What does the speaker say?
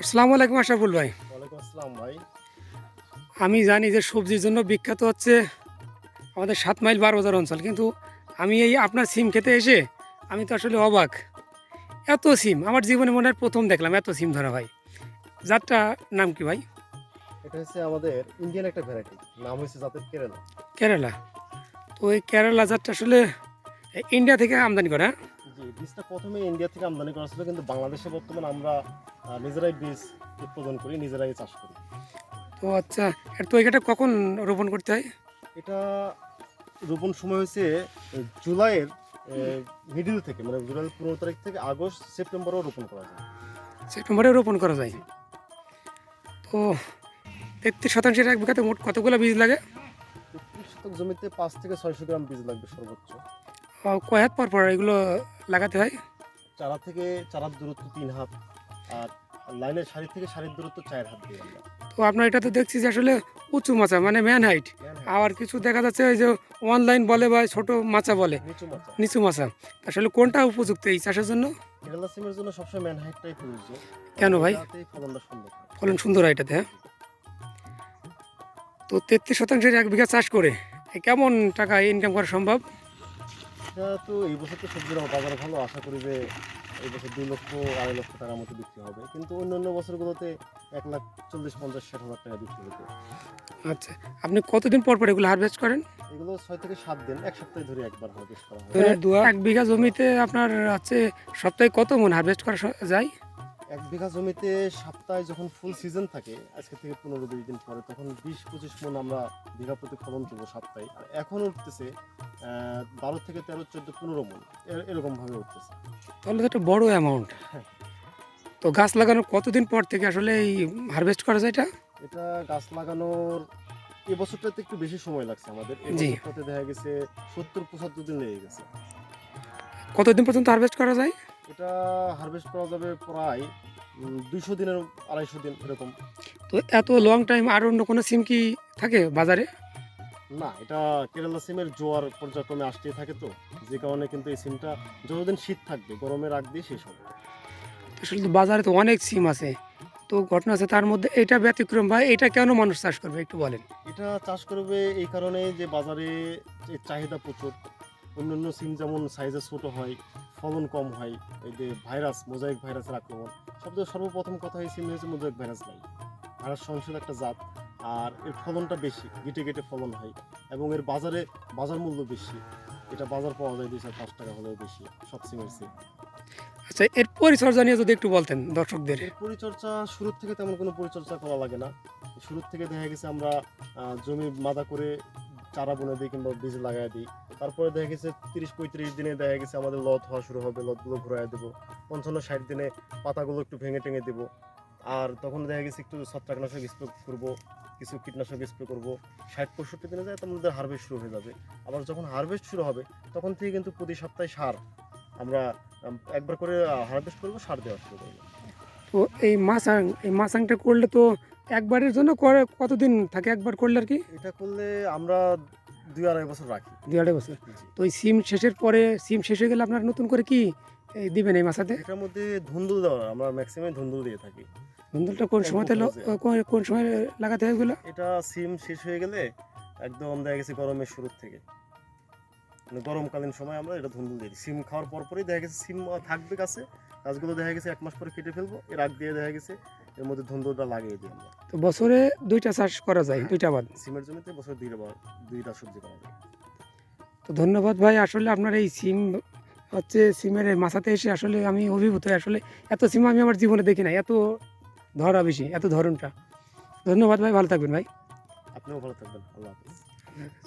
আসসালামু আলাইকুম আশরাফুল ভাই। ওয়ালাইকুম আসসালাম ভাই। আমি জানি যে সবজির জন্য বিখ্যাত হচ্ছে আমাদের সাত মাইল বারো বাজার অঞ্চল কিন্তু আমি এই আপনার সিম খেতে এসে আমি তো আসলে অবাক। এত সিম আমার জীবনে মনে হয় প্রথম দেখলাম এত সিম ধরা ভাই। যাত্রা নাম কি ভাই? এটা হচ্ছে আমাদের ইন্ডিয়ান একটা ভ্যারাইটি নাম হচ্ছে জাতের কেরালা। কেরালা। তো এই কেরালা জাতটা আসলে ইন্ডিয়া থেকে আমদানি করা হ্যাঁ? জি বীজটা প্রথমে ইন্ডিয়া থেকে আমদানি করা ছিল কিন্তু বাংলাদেশে বর্তমানে আমরা নিজেরাই বীজ উৎপাদন করি নিজেরাই চাষ করি। তো আচ্ছা তো এটা কখন রোপণ করতে হয়? এটা রোপণ সময় হচ্ছে জুলাইয়ের মিডিল থেকে মানে জুলাই পনেরো তারিখ থেকে আগস্ট সেপ্টেম্বরেও রোপণ করা যায়। সেপ্টেম্বরে রোপণ করা যায়? তো তেত্রিশ শতাংশের এক বিঘাতে মোট কতগুলো বীজ লাগে? তেত্রিশ শতক জমিতে পাঁচ থেকে ছয়শো গ্রাম বীজ লাগবে সর্বোচ্চ। কয় হাত পর পর এগুলো লাগাতে হয়? চারা থেকে চারার দূরত্ব তিন হাত। আর লাইনের থেকে দূরত্ব চার হাত দিয়ে আমরা। তো আপনার এটা তো দেখছি যে আসলে উঁচু মাচা মানে ম্যান হাইট আর কিছু দেখা যাচ্ছে ওই যে অনলাইন বলে বা ছোট মাচা বলে। নিচু মাচা। নিচু মাচা। আসলে কোনটা উপযুক্ত এই চাষের জন্য? কেরালা সিমের জন্য সবসময় ম্যান হাইটটাই প্রযোজ্য। কেন ভাই? ফলনটা সুন্দর। ফলন সুন্দর হয় এটাতে হ্যাঁ? তো তেত্রিশ শতাংশের এক বিঘা চাষ করে কেমন টাকা ইনকাম করা সম্ভব? এটা তো এই বছর তো সবজির বাজার ভালো আশা করি যে এই বছর দুই লক্ষ আড়াই লক্ষ টাকার মতো বিক্রি হবে। কিন্তু অন্য অন্য বছরগুলোতে এক লাখ চল্লিশ পঞ্চাশ ষাট হাজার টাকা বিক্রি হতো আচ্ছা আপনি কতদিন পর পর এগুলো হারভেস্ট করেন? এগুলো ছয় থেকে সাত দিন এক সপ্তাহে ধরে একবার হারভেস্ট করা হয়। এক বিঘা জমিতে আপনার আছে সপ্তাহে কত মন হারভেস্ট করা যায়? এক বিঘা জমিতে সপ্তাহে যখন ফুল সিজন থাকে আজকে থেকে পনেরো বিশ দিন পরে তখন বিশ পঁচিশ মন আমরা বিঘা প্রতি ফলন তুলবো সপ্তাহে। আর এখন উঠতেছে বারো থেকে তেরো চোদ্দ পনেরো মন। এ- এরকম ভাবে উঠতেছে। তাহলে তো একটা বড় অ্যামাউন্ট তো গাছ লাগানোর কতদিন পর থেকে আসলে এই হারভেস্ট করা যায় এটা? এটা গাছ লাগানোর এই বছরটাতে একটু বেশি সময় লাগছে আমাদের। এই জি। বছরটাতে দেখা গেছে সত্তর পঁচাত্তর দিন লেগে গেছে। কতদিন পর্যন্ত হারভেস্ট করা যায়? এটা হারভেস্ট করা যাবে প্রায় দুইশো দিনের আড়াইশো দিন এরকম। তো এত লং টাইম আর অন্য কোনো সিম কি থাকে বাজারে? না এটা কেরালা সিমের জোয়ার পর্যায়ক্রমে আসতেই থাকে তো যে কারণে কিন্তু এই সিমটা যতদিন শীত থাকবে গরমের আগ দিয়ে শেষ হবে। আসলে তো বাজারে তো অনেক সিম আছে তো ঘটনা আছে তার মধ্যে এটা ব্যতিক্রম ভাই এটা কেন মানুষ চাষ করবে একটু বলেন? এটা চাষ করবে এই কারণে যে বাজারে এর চাহিদা প্রচুর অন্যান্য সিম যেমন সাইজে ছোট হয় ফলন কম হয় এই যে ভাইরাস মোজাইক ভাইরাসের আক্রমণ সবচেয়ে সর্বপ্রথম কথা এই সিম হচ্ছে মোজাইক ভাইরাস নাই ভাইরাস সহনশীল একটা জাত আর এর ফলনটা বেশি গেটে গেটে ফলন হয় এবং এর বাজারে বাজার মূল্য বেশি। এটা বাজার পাওয়া যায় দুই চার পাঁচ টাকা হলেও বেশি সব সিমের চেয়ে আচ্ছা এর পরিচর্যা নিয়ে যদি একটু বলতেন দর্শকদের। এর পরিচর্যা শুরুর থেকে তেমন কোনো পরিচর্যা করা লাগে না। শুরুর থেকে দেখা গেছে আমরা জমি মাদা করে চারা বুনে দিই কিংবা বীজ লাগাই দিই। তারপরে দেখা গেছে তিরিশ পঁয়ত্রিশ দিনে দেখা গেছে আমাদের লত হওয়া শুরু হবে লতগুলো ঘুরাই দেবো। পঞ্চান্ন ষাট দিনে পাতাগুলো একটু ভেঙে টেঙে দেবো। আর তখন দেখা গেছে একটু ছত্রাকনাশক স্প্রে করব কিছু কীটনাশক স্প্রে করব। ষাট পঁয়ষট্টি দিনে যায় আমাদের হারভেস্ট শুরু হয়ে যাবে। আবার যখন হারভেস্ট শুরু হবে তখন থেকে কিন্তু প্রতি সপ্তাহে সার আমরা একবার করে হারভেস্ট করব সার দেওয়া শুরু করব। তো এই মাসাং এই মাসাংটা করলে তো একবারের জন্য করে কতদিন থাকে একবার করলে আর কি? এটা করলে আমরা দুই আড়াই বছর রাখি দুই আড়াই বছর। তো এই সিম শেষের পরে সিম শেষ হয়ে গেলে আপনার নতুন করে কি দিবেন এই মাসাতে এটার মধ্যে ধুন্দুল দেওয়া আমরা ম্যাক্সিমাম ধুন্দুল দিয়ে থাকি। বন্ধুটা কোন সময় কোন- সময় লাগাতে হয় এগুলো এটা সিম শেষ হয়ে গেলে একদম দেখা গেছে গরমের শুরুর থেকে। মানে গরমকালীন সময় আমরা এটা ধুন্দুল দিয়ে দিই। সিম খাওয়ার পর পরই দেখা গেছে সিম থাকবে কাছে গাছগুলো দেখা গেছে এক মাস পরে কেটে ফেলব এর আগ দিয়ে দেখা গেছে এর মধ্যে লাগিয়ে দিই আমরা তো বছরে দুইটা চাষ করা যায় দুইটা বাদ। সিমের জমিতে বছর দুইটা সবজি করা যায়। তো ধন্যবাদ ভাই আসলে আপনার এই সিম হচ্ছে সিমের মাথাতে এসে আসলে আমি অভিভূত আসলে এত সিম আমি আমার জীবনে দেখি না এত ধরা বেশি এত ধরনটা। ধন্যবাদ ভাই ভালো থাকবেন ভাই। আপনিও ভালো থাকবেন আল্লাহ হাফিজ।